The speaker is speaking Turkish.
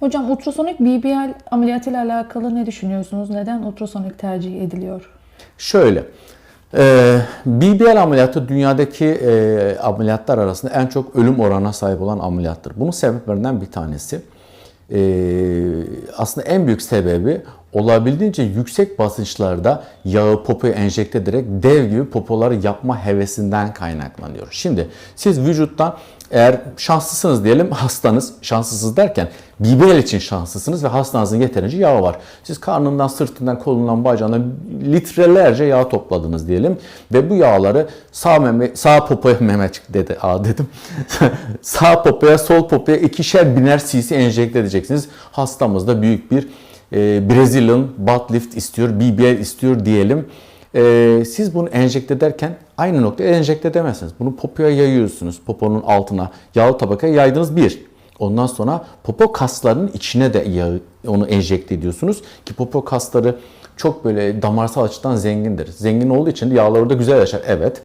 Hocam ultrasonik BBL ameliyatıyla alakalı ne düşünüyorsunuz? Neden ultrasonik tercih ediliyor? Şöyle, e, BBL ameliyatı dünyadaki e, ameliyatlar arasında en çok ölüm oranına sahip olan ameliyattır. Bunun sebeplerinden bir tanesi, e, aslında en büyük sebebi olabildiğince yüksek basınçlarda yağı popoya enjekte ederek dev gibi popoları yapma hevesinden kaynaklanıyor. Şimdi siz vücuttan eğer şanslısınız diyelim hastanız, şanslısınız derken BBL için şanslısınız ve hastanızın yeterince yağı var. Siz karnından, sırtından, kolundan, bacağından litrelerce yağ topladınız diyelim ve bu yağları sağ meme, sağ popoya meme çıktı dedi, a dedim. sağ popoya, sol popoya ikişer biner cc enjekte edeceksiniz. Hastamız da büyük bir e, Brazilian butt lift istiyor, BBL istiyor diyelim. E, siz bunu enjekte ederken aynı noktaya enjekte edemezsiniz. Bunu popoya yayıyorsunuz. Poponun altına yağlı tabakaya yaydınız bir. Ondan sonra popo kaslarının içine de yağı onu enjekte ediyorsunuz ki popo kasları çok böyle damarsal açıdan zengindir. Zengin olduğu için yağlar orada güzel yaşar. Evet.